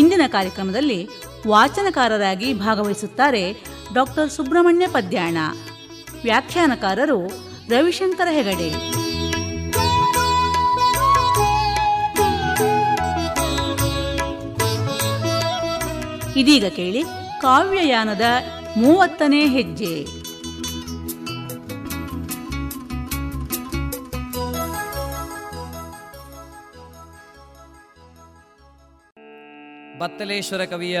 ಇಂದಿನ ಕಾರ್ಯಕ್ರಮದಲ್ಲಿ ವಾಚನಕಾರರಾಗಿ ಭಾಗವಹಿಸುತ್ತಾರೆ ಡಾಕ್ಟರ್ ಸುಬ್ರಹ್ಮಣ್ಯ ಪದ್ಯಾಣ. ವ್ಯಾಖ್ಯಾನಕಾರರು ರವಿಶಂಕರ ಹೆಗಡೆ. ಇದೀಗ ಕೇಳಿ ಕಾವ್ಯಯಾನದ ಮೂವತ್ತನೇ ಹೆಜ್ಜೆ. ಬತ್ತಲೇಶ್ವರ ಕವಿಯ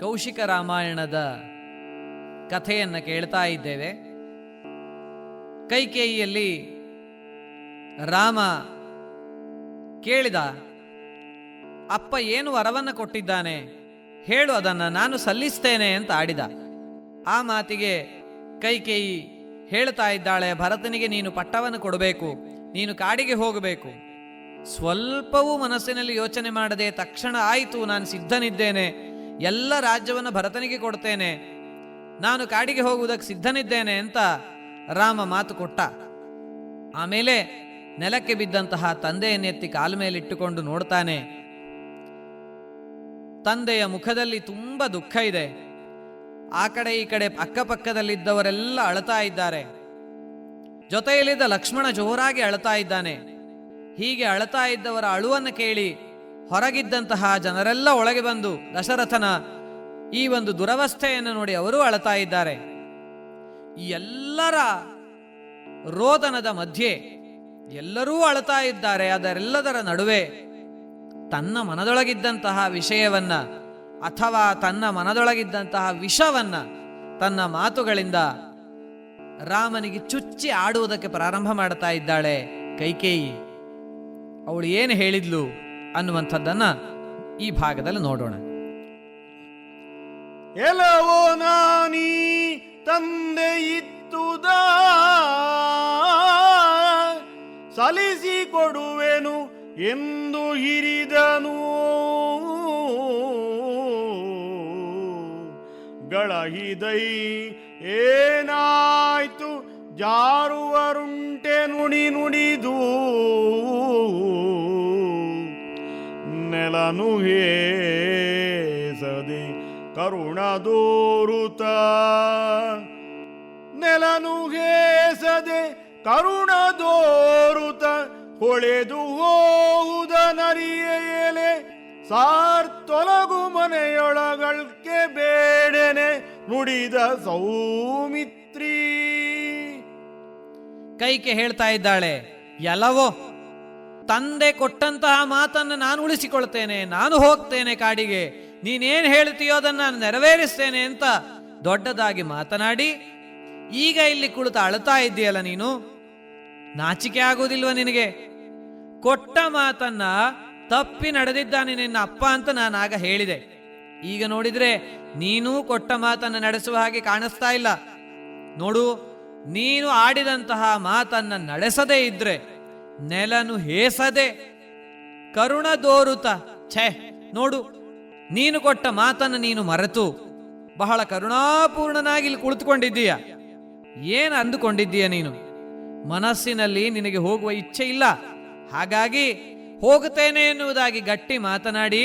ಕೌಶಿಕ ರಾಮಾಯಣದ ಕಥೆಯನ್ನು ಕೇಳ್ತಾ ಇದ್ದೇವೆ. ಕೈಕೇಯಿಯಲ್ಲಿ ರಾಮ ಕೇಳಿದ, ಅಪ್ಪ ಏನು ವರವನ್ನು ಕೊಟ್ಟಿದ್ದಾನೆ? ಹೇಳು ಅದನ್ನು, ನಾನು ಸಲ್ಲಿಸ್ತೇನೆ ಅಂತ ಆಡಿದ. ಆ ಮಾತಿಗೆ ಕೈಕೇಯಿ ಹೇಳ್ತಾ ಇದ್ದಾಳೆ, ಭರತನಿಗೆ ನೀನು ಪಟ್ಟವನ್ನು ಕೊಡಬೇಕು, ನೀನು ಕಾಡಿಗೆ ಹೋಗಬೇಕು ಸ್ವಲ್ಪವೂ ಮನಸ್ಸಿನಲ್ಲಿ ಯೋಚನೆ ಮಾಡದೆ ತಕ್ಷಣ ಆಯಿತು, ನಾನು ಸಿದ್ಧನಿದ್ದೇನೆ. ಎಲ್ಲ ರಾಜ್ಯವನ್ನು ಭರತನಿಗೆ ಕೊಡ್ತೇನೆ. ನಾನು ಕಾಡಿಗೆ ಹೋಗುವುದಕ್ಕೆ ಸಿದ್ಧನಿದ್ದೇನೆ ಅಂತ ರಾಮ ಮಾತು ಕೊಟ್ಟ. ಆಮೇಲೆ ನೆಲಕ್ಕೆ ಬಿದ್ದಂತಹ ತಂದೆಯನ್ನೆತ್ತಿ ಕಾಲ ಮೇಲಿಟ್ಟುಕೊಂಡು ನೋಡ್ತಾನೆ. ತಂದೆಯ ಮುಖದಲ್ಲಿ ತುಂಬ ದುಃಖ ಇದೆ. ಆ ಕಡೆ ಈ ಕಡೆ ಅಕ್ಕಪಕ್ಕದಲ್ಲಿದ್ದವರೆಲ್ಲ ಅಳ್ತಾ ಇದ್ದಾರೆ. ಜೊತೆಯಲ್ಲಿದ್ದ ಲಕ್ಷ್ಮಣ ಜೋರಾಗಿ ಅಳ್ತಾ ಇದ್ದಾನೆ. ಹೀಗೆ ಅಳತಾ ಇದ್ದವರ ಅಳುವನ್ನು ಕೇಳಿ ಹೊರಗಿದ್ದಂತಹ ಜನರೆಲ್ಲ ಒಳಗೆ ಬಂದು ದಶರಥನ ಈ ಒಂದು ದುರವಸ್ಥೆಯನ್ನು ನೋಡಿ ಅವರೂ ಅಳತಾ ಇದ್ದಾರೆ. ಎಲ್ಲರ ರೋದನದ ಮಧ್ಯೆ ಎಲ್ಲರೂ ಅಳತಾ ಇದ್ದಾರೆ. ಅದರೆಲ್ಲದರ ನಡುವೆ ತನ್ನ ಮನದೊಳಗಿದ್ದಂತಹ ವಿಷಯವನ್ನ ಅಥವಾ ತನ್ನ ಮನದೊಳಗಿದ್ದಂತಹ ವಿಷವನ್ನ ತನ್ನ ಮಾತುಗಳಿಂದ ರಾಮನಿಗೆ ಚುಚ್ಚಿ ಆಡುವುದಕ್ಕೆ ಪ್ರಾರಂಭ ಮಾಡ್ತಾ ಇದ್ದಾಳೆ ಕೈಕೇಯಿ. ಅವಳು ಏನು ಹೇಳಿದ್ಲು ಅನ್ನುವಂಥದ್ದನ್ನ ಈ ಭಾಗದಲ್ಲಿ ನೋಡೋಣ. ಎಲವೋ ನಾನೀ ತಂದೆ ಇತ್ತುದ? ಸಲಿಸಿ ಕೊಡುವೆನು ಎಂದು ಹಿರಿದನು. ಗಳಹಿದೈ ಏನಾಯ್ತು? ಜಾರುವರುಂಟೆ ನುಡಿ ನುಡಿದು. ಹೇಸದೆ ಕರುಣದೋರುತ ನೆಲನು ಹೇಸದೆ ಕರುಣದೋರುತ ಹೊಳೆದು ಹೋಗುದ ನರಿಯೇಲೆ ಸಾರ್ತೊಲಗು ಮನೆಯೊಳಗಳ್ಕೆ ಬೇಡನೆ ನುಡಿದ ಸೌಮಿತ್ರಿ. ಕೈಕೆ ಹೇಳ್ತಾ ಇದ್ದಾಳೆ, ಎಲ್ಲವೋ ತಂದೆ ಕೊಟ್ಟಂತಹ ಮಾತನ್ನು ನಾನು ಉಳಿಸಿಕೊಳ್ತೇನೆ, ನಾನು ಹೋಗ್ತೇನೆ ಕಾಡಿಗೆ. ನೀನೇನು ಹೇಳ್ತೀಯೋ ಅದನ್ನು ನಾನು ನೆರವೇರಿಸ್ತೇನೆ ಅಂತ ದೊಡ್ಡದಾಗಿ ಮಾತನಾಡಿ, ಈಗ ಇಲ್ಲಿ ಕುಳಿತು ಅಳ್ತಾ ಇದ್ದೀಯಲ್ಲ ನೀನು? ನಾಚಿಕೆ ಆಗುವುದಿಲ್ವ ನಿನಗೆ? ಕೊಟ್ಟ ಮಾತನ್ನ ತಪ್ಪಿ ನಡೆದಿದ್ದಾನೆ ನಿನ್ನ ಅಪ್ಪ ಅಂತ ನಾನು ಆಗ ಹೇಳಿದೆ. ಈಗ ನೋಡಿದ್ರೆ ನೀನೂ ಕೊಟ್ಟ ಮಾತನ್ನ ನಡೆಸುವ ಹಾಗೆ ಕಾಣಿಸ್ತಾ ಇಲ್ಲ. ನೋಡು, ನೀನು ಆಡಿದಂತಹ ಮಾತನ್ನ ನಡೆಸದೇ ಇದ್ರೆ ನೆಲನು ಹೇಸದೆ ಕರುಣ ದೋರುತ. ಛೇ, ನೋಡು, ನೀನು ಕೊಟ್ಟ ಮಾತನ್ನು ನೀನು ಮರೆತು ಬಹಳ ಕರುಣಾಪೂರ್ಣನಾಗಿ ಇಲ್ಲಿ ಕುಳಿತುಕೊಂಡಿದ್ದೀಯ. ಏನು ಅಂದುಕೊಂಡಿದ್ದೀಯ ನೀನು? ಮನಸ್ಸಿನಲ್ಲಿ ನಿನಗೆ ಹೋಗುವ ಇಚ್ಛೆ ಇಲ್ಲ. ಹಾಗಾಗಿ ಹೋಗುತ್ತೇನೆ ಎನ್ನುವುದಾಗಿ ಗಟ್ಟಿ ಮಾತನಾಡಿ,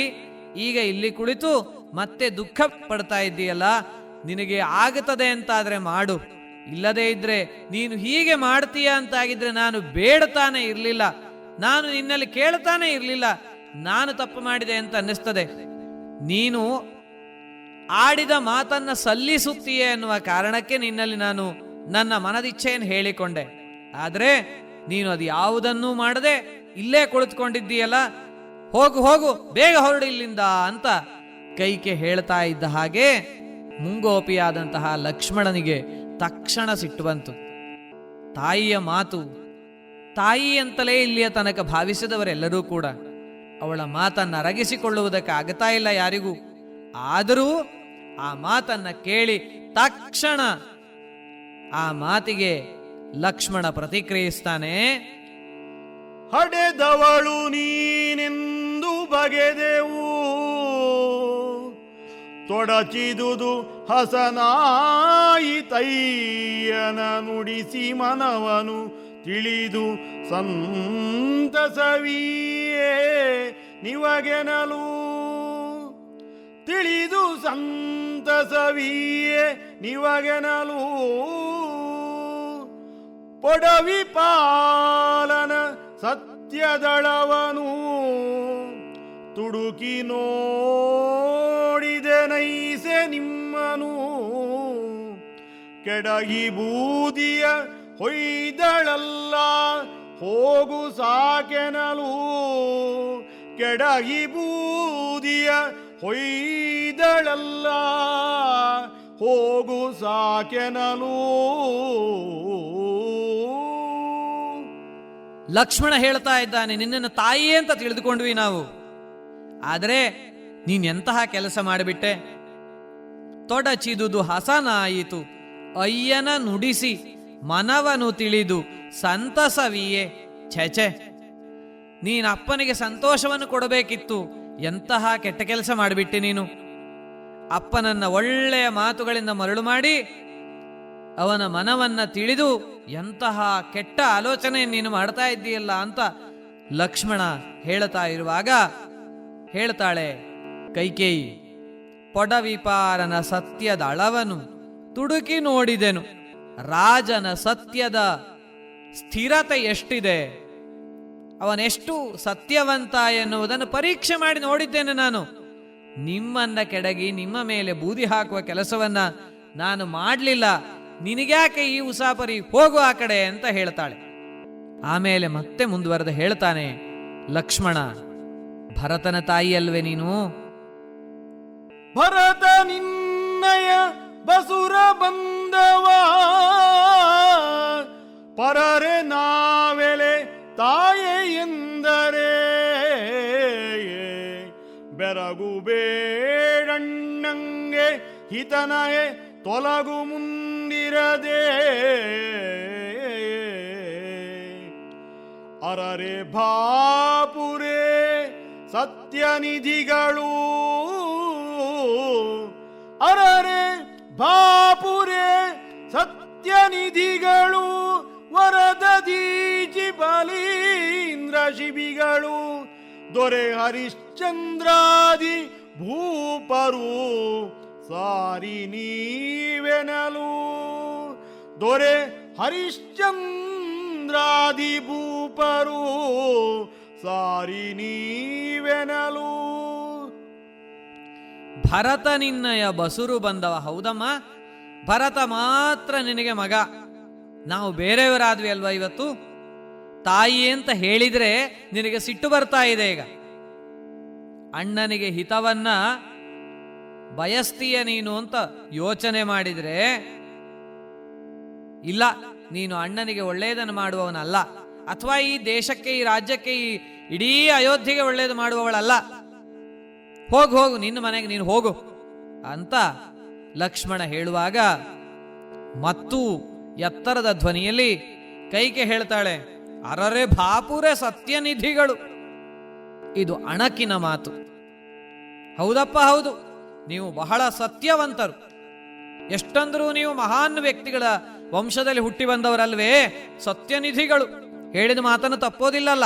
ಈಗ ಇಲ್ಲಿ ಕುಳಿತು ಮತ್ತೆ ದುಃಖ ಪಡ್ತಾ ಇದ್ದೀಯಲ್ಲ, ನಿನಗೆ ಆಗುತ್ತದೆ ಅಂತಾದರೆ ಮಾಡು. ಇಲ್ಲದೇ ಇದ್ರೆ ನೀನು ಹೀಗೆ ಮಾಡ್ತೀಯ ಅಂತಾಗಿದ್ರೆ ನಾನು ಬೇಡತಾನೆ ಇರಲಿಲ್ಲ. ನಾನು ನಿನ್ನಲ್ಲಿ ಕೇಳ್ತಾನೆ ಇರಲಿಲ್ಲ. ನಾನು ತಪ್ಪು ಮಾಡಿದೆ ಅಂತ ಅನ್ನಿಸ್ತದೆ. ನೀನು ಆಡಿದ ಮಾತನ್ನ ಸಲ್ಲಿಸುತ್ತೀಯೇ ಎನ್ನುವ ಕಾರಣಕ್ಕೆ ನಿನ್ನಲ್ಲಿ ನಾನು ನನ್ನ ಮನದಿಚ್ಛೆಯನ್ನು ಹೇಳಿಕೊಂಡೆ. ಆದರೆ ನೀನು ಅದು ಯಾವುದನ್ನೂ ಮಾಡದೆ ಇಲ್ಲೇ ಕುಳಿತುಕೊಂಡಿದ್ದೀಯಲ್ಲ? ಹೋಗು ಹೋಗು, ಬೇಗ ಹೊರಡು ಇಲ್ಲಿಂದ ಅಂತ ಕೈಕೆ ಹೇಳ್ತಾ ಇದ್ದ ಹಾಗೆ ಮುಂಗೋಪಿಯಾದಂತಹ ಲಕ್ಷ್ಮಣನಿಗೆ ತಕ್ಷಣ ಸಿಟ್ಟು ಬಂತು ತಾಯಿಯ ಮಾತು, ತಾಯಿ ಅಂತಲೇ ಇಲ್ಲಿಯ ತನಕ ಭಾವಿಸಿದವರೆಲ್ಲರೂ ಕೂಡ ಅವಳ ಮಾತನ್ನು ಅರಗಿಸಿಕೊಳ್ಳುವುದಕ್ಕೆ ಆಗತಾ ಇಲ್ಲ ಯಾರಿಗೂ. ಆದರೂ ಆ ಮಾತನ್ನ ಕೇಳಿ ತಕ್ಷಣ ಆ ಮಾತಿಗೆ ಲಕ್ಷ್ಮಣ ಪ್ರತಿಕ್ರಿಯಿಸ್ತಾನೆ, ಹಡೆದವಳು ನೀನೆಂದು ಬಗೆದೆವು ತೊಡಚಿದುದು ಹಸನಾಯಿತಯ್ಯನ ನುಡಿಸಿ ಮನವನು ತಿಳಿದು ಸಂತಸವಿಯೇ ನಿವಗೆನಲು? ತಿಳಿದು ಸಂತಸವಿಯೇ ನಿವಗೆನಲು? ಪೊಡವಿ ಪಾಲನ ಸತ್ಯದಳವನು ತುಡುಕಿ ನೈಸೆ ನಿಮ್ಮನು. ಕೆಡಗಿ ಬೂದಿಯ ಹೊಯ್ದಳಲ್ಲ, ಹೋಗು ಸಾಕೆನಲು. ಕೆಡಗಿ ಬೂದಿಯ ಹೊಯ್ದಳಲ್ಲ, ಹೋಗು ಸಾಕೆನಲು. ಲಕ್ಷ್ಮಣ ಹೇಳ್ತಾ ಇದ್ದಾನೆ, ನಿನ್ನನ್ನು ತಾಯಿ ಅಂತ ತಿಳಿದುಕೊಂಡ್ವಿ ನಾವು. ಆದರೆ ನೀನ್ ಎಂತಹ ಕೆಲಸ ಮಾಡಿಬಿಟ್ಟೆ? ತೊಡಚಿದುದು ಹಸನಾಯಿತು ಅಯ್ಯನ ನುಡಿಸಿ, ಮನವನು ತಿಳಿದು, ಸಂತಸವಿಯೇ ಛೆಛೆ ನೀನು ಅಪ್ಪನಿಗೆ ಸಂತೋಷವನ್ನು ಕೊಡಬೇಕಿತ್ತು. ಎಂತಹ ಕೆಟ್ಟ ಕೆಲಸ ಮಾಡಿಬಿಟ್ಟೆ ನೀನು? ಅಪ್ಪನನ್ನ ಒಳ್ಳೆಯ ಮಾತುಗಳಿಂದ ಮರಳು ಮಾಡಿ, ಅವನ ಮನವನ್ನ ತಿಳಿದು, ಎಂತಹ ಕೆಟ್ಟ ಆಲೋಚನೆ ನೀನು ಮಾಡ್ತಾ ಇದ್ದೀಯಲ್ಲ ಅಂತ ಲಕ್ಷ್ಮಣ ಹೇಳ್ತಾ ಇರುವಾಗ ಹೇಳ್ತಾಳೆ ಕೈಕೇಯಿ. ಪೊಡವಿಪಾರನ ಸತ್ಯದ ಅಳವನು ತುಡುಕಿ ನೋಡಿದೆನು. ರಾಜನ ಸತ್ಯದ ಸ್ಥಿರತೆ ಎಷ್ಟಿದೆ? ಅವನೆಷ್ಟು ಸತ್ಯವಂತ ಎನ್ನುವುದನ್ನು ಪರೀಕ್ಷೆ ಮಾಡಿ ನೋಡಿದ್ದೇನೆ ನಾನು. ನಿಮ್ಮನ್ನ ಕೆಡಗಿ ನಿಮ್ಮ ಮೇಲೆ ಬೂದಿ ಹಾಕುವ ಕೆಲಸವನ್ನ ನಾನು ಮಾಡಲಿಲ್ಲ. ನಿನಗ್ಯಾಕೆ ಈ ಉಸಾಪರಿ ಹೋಗು ಆ ಕಡೆ ಅಂತ ಹೇಳ್ತಾಳೆ. ಆಮೇಲೆ ಮತ್ತೆ ಮುಂದುವರೆದು ಹೇಳ್ತಾನೆ, ಲಕ್ಷ್ಮಣ, ಭರತನ ತಾಯಿ ಅಲ್ವೇ ನೀನು? ಭರತ ನಿನ್ನಯ ಬಸುರ ಬಂದವ. ಪರರೆ ನಾವೆಲೆ ತಾಯೆ ಎಂದರೆ, ಬೆರಗು ಬೇಡಣ್ಣಂಗೆ ಹಿತನಗೆ ತೊಲಗು ಮುಂದಿರದೆ. ಅರರೆ ಭಾಪುರೇ ಸತ್ಯನಿಧಿಗಳು ಅರರೆ ಸತ್ಯ ಸತ್ಯನಿಧಿಗಳು ದೀಚಿ ಬಲೀಂದ್ರ ಶಿಬಿಗಳು, ದೊರೆ ಹರಿಶ್ಚಂದ್ರಾದಿ ಭೂಪರು ಸಾರಿ ನೀವೆನಲು. ದೊರೆ ಹರಿಶ್ಚಂದ್ರಾದಿ ಭೂಪರು ಸಾರಿ ನೀವೆನಲು. ಭರತ ನಿನ್ನಯ ಬಸುರು ಬಂದವ, ಹೌದಮ್ಮ? ಭರತ ಮಾತ್ರ ನಿನಗೆ ಮಗ. ನಾವು ಬೇರೆಯವರಾದ್ವಿ ಅಲ್ವಾ ಇವತ್ತು? ತಾಯಿ ಅಂತ ಹೇಳಿದ್ರೆ ನಿನಗೆ ಸಿಟ್ಟು ಬರ್ತಾ ಇದೆ ಈಗ. ಅಣ್ಣನಿಗೆ ಹಿತವನ್ನ ಬಯಸ್ತೀಯ ನೀನು ಅಂತ ಯೋಚನೆ ಮಾಡಿದ್ರೆ, ಇಲ್ಲ, ನೀನು ಅಣ್ಣನಿಗೆ ಒಳ್ಳೆಯದನ್ನು ಮಾಡುವವನಲ್ಲ. ಅಥವಾ ಈ ದೇಶಕ್ಕೆ, ಈ ರಾಜ್ಯಕ್ಕೆ, ಈ ಇಡೀ ಅಯೋಧ್ಯೆಗೆ ಒಳ್ಳೆಯದು ಮಾಡುವವಳಲ್ಲ. ಹೋಗು ಹೋಗು, ನಿನ್ನ ಮನೆಗೆ ನೀನು ಹೋಗು ಅಂತ ಲಕ್ಷ್ಮಣ ಹೇಳುವಾಗ ಮತ್ತು ಎತ್ತರದ ಧ್ವನಿಯಲ್ಲಿ ಕೈಕೆ ಹೇಳ್ತಾಳೆ, ಅರರೆ ಭಾಪುರೆ ಸತ್ಯನಿಧಿಗಳು. ಇದು ಅಣಕಿನ ಮಾತು. ಹೌದಪ್ಪ, ಹೌದು. ನೀವು ಬಹಳ ಸತ್ಯವಂತರು. ಎಷ್ಟಂದ್ರೂ ನೀವು ಮಹಾನ್ ವ್ಯಕ್ತಿಗಳ ವಂಶದಲ್ಲಿ ಹುಟ್ಟಿ ಬಂದವರಲ್ವೇ, ಸತ್ಯನಿಧಿಗಳು. ಹೇಳಿದ ಮಾತನ್ನು ತಪ್ಪೋದಿಲ್ಲಲ್ಲ.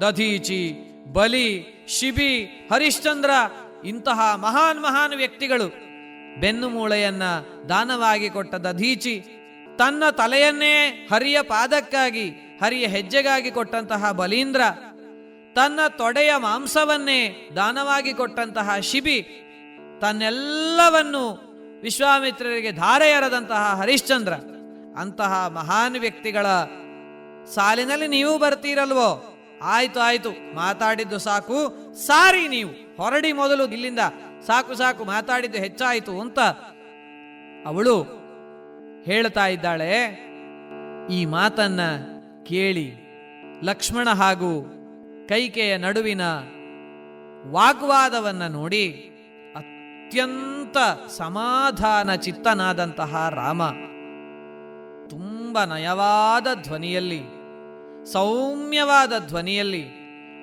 ದಧೀಚಿ ಬಲಿ, ಶಿಬಿ, ಹರಿಶ್ಚಂದ್ರ ಇಂತಹ ಮಹಾನ್ ಮಹಾನ್ ವ್ಯಕ್ತಿಗಳು ಬೆನ್ನು ಮೂಳೆಯನ್ನ ದಾನವಾಗಿ ಕೊಟ್ಟ ದಧೀಚಿ ತನ್ನ ತಲೆಯನ್ನೇ ಹರಿಯ ಪಾದಕ್ಕಾಗಿ, ಹರಿಯ ಹೆಜ್ಜೆಗಾಗಿ ಕೊಟ್ಟಂತಹ ಬಲೀಂದ್ರ, ತನ್ನ ತೊಡೆಯ ಮಾಂಸವನ್ನೇ ದಾನವಾಗಿ ಕೊಟ್ಟಂತಹ ಶಿಬಿ, ತನ್ನೆಲ್ಲವನ್ನು ವಿಶ್ವಾಮಿತ್ರರಿಗೆ ಧಾರೆ ಎರೆದಂತಹ ಹರಿಶ್ಚಂದ್ರ, ಅಂತಹ ಮಹಾನ್ ವ್ಯಕ್ತಿಗಳ ಸಾಲಿನಲ್ಲಿ ನೀವು ಬರ್ತೀರಲ್ವೋ? ಆಯ್ತು ಆಯ್ತು, ಮಾತಾಡಿದ್ದು ಸಾಕು. ಸಾರಿ ನೀವು. ಹೊರಡಿ ಮೊದಲು ಇಲ್ಲಿಂದ ಸಾಕು ಸಾಕು, ಮಾತಾಡಿದ್ದು ಹೆಚ್ಚಾಯಿತು ಅಂತ ಅವಳು ಹೇಳ್ತಾ ಇದ್ದಾಳೆ. ಈ ಮಾತನ್ನ ಕೇಳಿ ಲಕ್ಷ್ಮಣ ಹಾಗೂ ಕೈಕೆಯ ನಡುವಿನ ವಾಗ್ವಾದವನ್ನ ನೋಡಿ ಅತ್ಯಂತ ಸಮಾಧಾನ ಚಿತ್ತನಾದಂತಹ ರಾಮ, ತುಂಬ ನಯವಾದ ಧ್ವನಿಯಲ್ಲಿ ಸೌಮ್ಯವಾದ ಧ್ವನಿಯಲ್ಲಿ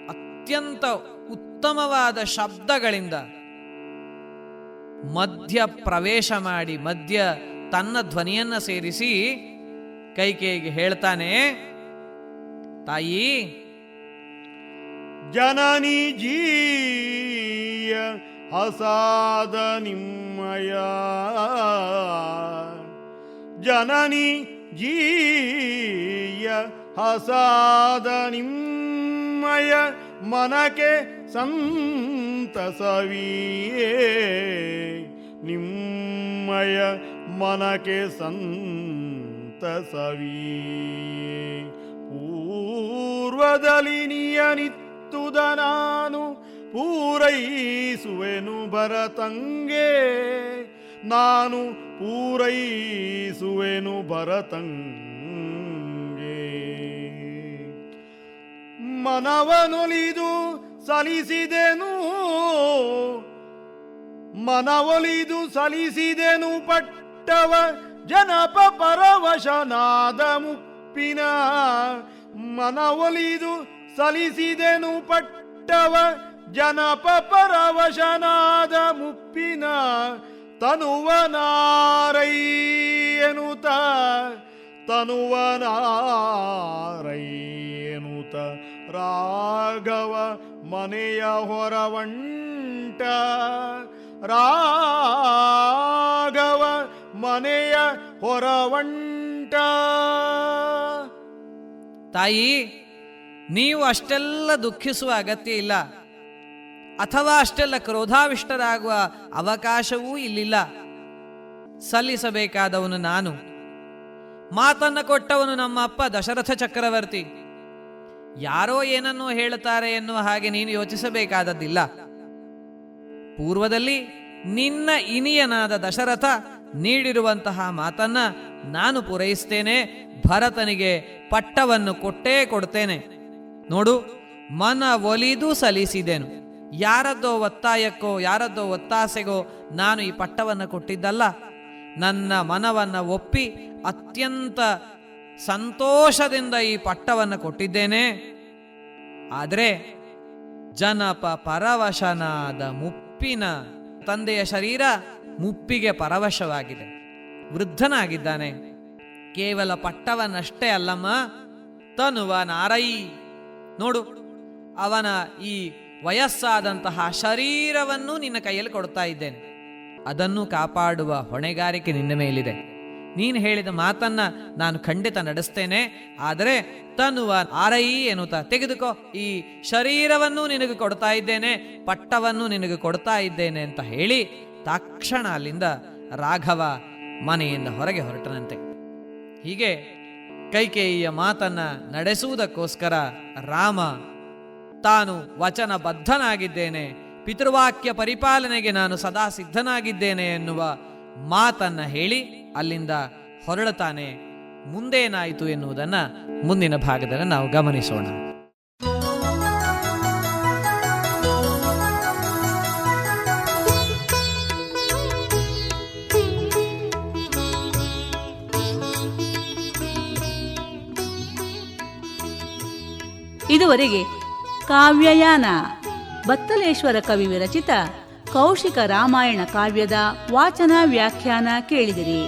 ಅತ್ಯಂತ ಉತ್ತಮವಾದ ಶಬ್ದಗಳಿಂದ ಮಧ್ಯ ಪ್ರವೇಶ ಮಾಡಿ ಮಧ್ಯ ತನ್ನ ಧ್ವನಿಯನ್ನು ಸೇರಿಸಿ ಕೈಕೇಯಿಗೆ ಹೇಳ್ತಾನೆ, ತಾಯಿ, ಜನನಿ ಜೀಯ ಹಸಾದ ನಿಮ್ಮಯ. ಜನನಿ ಜೀಯ ಹಸಾದ ನಿಮ್ಮಯ ಮನಕೆ ಸಂತಸವಿಯೇ. ನಿಮ್ಮಯ ಮನಕೆ ಸಂತಸವಿಯೇ. ಪೂರ್ವದಲ್ಲಿ ನಿಯನಿತ್ತುದ ನಾನು ಪೂರೈಸುವೆನು ಭರತಂಗೆ. ನಾನು ಪೂರೈಸುವೆನು ಭರತಂಗೆ. ಮನವನೊಲಿದು ಸಲಿಸಿದೆನು ಮನವೊಲಿದು ಸಲಿಸಿದೆನು ಪಟ್ಟವ ಜನಪ ಪರವಶನಾದ ಮುಪ್ಪಿನ. ಮನವೊಲಿದು ಸಲಿಸಿದೆನು ಪಟ್ಟವ ಜನಪ ಪರವಶನಾದ ಮುಪ್ಪಿನ. ತನುವನಾರೈಯನುತ ತನುವನಾರೈಯನುತ ರಾಘವ ಮನೆಯ ಹೊರವಂಟ. ರಾಘವ ಮನೆಯ ಹೊರವಂಟ. ತಾಯಿ, ನೀವು ಅಷ್ಟೆಲ್ಲ ದುಃಖಿಸುವ ಅಗತ್ಯ ಇಲ್ಲ. ಅಥವಾ ಅಷ್ಟೆಲ್ಲ ಕ್ರೋಧಾವಿಷ್ಟರಾಗುವ ಅವಕಾಶವೂ ಇಲ್ಲಿಲ್ಲ. ಸಲ್ಲಿಸಬೇಕಾದವನು ನಾನು. ಮಾತನ್ನ ಕೊಟ್ಟವನು ನಮ್ಮ ಅಪ್ಪ ದಶರಥ ಚಕ್ರವರ್ತಿ. ಯಾರೋ ಏನನ್ನೋ ಹೇಳುತ್ತಾರೆ ಎನ್ನುವ ಹಾಗೆ ನೀನು ಯೋಚಿಸಬೇಕಾದದ್ದಿಲ್ಲ. ಪೂರ್ವದಲ್ಲಿ ನಿನ್ನ ಇನಿಯನಾದ ದಶರಥ ನೀಡಿರುವಂತಹ ಮಾತನ್ನ ನಾನು ಪೂರೈಸ್ತೇನೆ, ಭರತನಿಗೆ ಪಟ್ಟವನ್ನು ಕೊಟ್ಟೇ ಕೊಡ್ತೇನೆ. ನೋಡು, ಮನ ಒಲಿದು ಸಲ್ಲಿಸಿದೆನು ಯಾರದ್ದೋ ಒತ್ತಾಯಕ್ಕೋ, ಯಾರದ್ದೋ ಒತ್ತಾಸೆಗೋ ನಾನು ಈ ಪಟ್ಟವನ್ನು ಕೊಟ್ಟಿದ್ದಲ್ಲ. ನನ್ನ ಮನವನ್ನು ಒಪ್ಪಿ ಅತ್ಯಂತ ಸಂತೋಷದಿಂದ ಈ ಪಟ್ಟವನ್ನು ಕೊಟ್ಟಿದ್ದೇನೆ. ಆದರೆ ಜನಪ ಪರವಶನಾದ ಮುಪ್ಪಿನ ತಂದೆಯ ಶರೀರ ಮುಪ್ಪಿಗೆ ಪರವಶವಾಗಿದೆ. ವೃದ್ಧನಾಗಿದ್ದಾನೆ. ಕೇವಲ ಪಟ್ಟವನ್ನಷ್ಟೇ ಅಲ್ಲಮ್ಮ, ತನುವ ನಾರೈ ನೋಡು, ಅವನ ಈ ವಯಸ್ಸಾದಂತಹ ಶರೀರವನ್ನು ನಿನ್ನ ಕೈಯಲ್ಲಿ ಕೊಡ್ತಾ ಇದ್ದೇನೆ. ಅದನ್ನು ಕಾಪಾಡುವ ಹೊಣೆಗಾರಿಕೆ ನಿನ್ನ ಮೇಲಿದೆ. ನೀನು ಹೇಳಿದ ಮಾತನ್ನ ನಾನು ಖಂಡಿತ ನಡೆಸ್ತೇನೆ, ಆದರೆ ತನ್ನುವ ಆರೈ ಎನ್ನುತ್ತಾ, ತೆಗೆದುಕೋ, ಈ ಶರೀರವನ್ನು ನಿನಗೆ ಕೊಡ್ತಾ ಇದ್ದೇನೆ, ಪಟ್ಟವನ್ನು ನಿನಗೆ ಕೊಡ್ತಾ ಇದ್ದೇನೆ ಅಂತ ಹೇಳಿ ತಕ್ಷಣ ಅಲ್ಲಿಂದ ರಾಘವ ಮನೆಯಿಂದ ಹೊರಗೆ ಹೊರಟನಂತೆ. ಹೀಗೆ ಕೈಕೇಯಿಯ ಮಾತನ್ನ ನಡೆಸುವುದಕ್ಕೋಸ್ಕರ ರಾಮ ತಾನು ವಚನ ಬದ್ಧನಾಗಿದ್ದೇನೆ ಪಿತೃವಾಕ್ಯ ಪರಿಪಾಲನೆಗೆ ನಾನು ಸದಾ ಸಿದ್ಧನಾಗಿದ್ದೇನೆ ಎನ್ನುವ ಮಾತನ್ನ ಹೇಳಿ ಅಲ್ಲಿಂದ ಹೊರಡುತ್ತಾನೆ ಮುಂದೇನಾಯಿತು ಎನ್ನುವುದನ್ನು ಮುಂದಿನ ಭಾಗದಲ್ಲಿ ನಾವು ಗಮನಿಸೋಣ. ಇದುವರೆಗೆ ಕಾವ್ಯಯಾನ ಬತ್ತಲೇಶ್ವರ ಕವಿ ವಿರಚಿತ ಕೌಶಿಕ ರಾಮಾಯಣ ಕಾವ್ಯದ ವಾಚನ ವ್ಯಾಖ್ಯಾನ ಕೇಳಿದಿರಿ.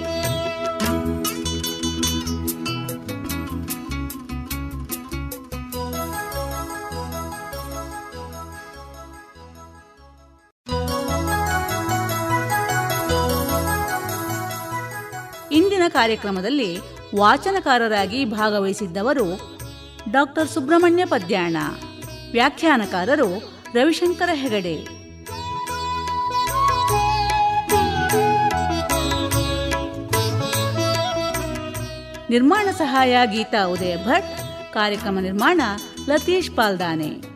ಇಂದಿನ ಕಾರ್ಯಕ್ರಮದಲ್ಲಿ ವಾಚನಕಾರರಾಗಿ ಭಾಗವಹಿಸಿದ್ದವರು ಡಾಕ್ಟರ್ ಸುಬ್ರಹ್ಮಣ್ಯ ಪದ್ಯಾಣ. ವ್ಯಾಖ್ಯಾನಕಾರರು ರವಿಶಂಕರ ಹೆಗಡೆ. ನಿರ್ಮಾಣ ಸಹಾಯ ಗೀತಾ ಉದಯ ಭಟ್ ಕಾರ್ಯಕ್ರಮ ನಿರ್ಮಾಣ ಲತೀಶ್ ಪಾಲ್ದಾನೆ.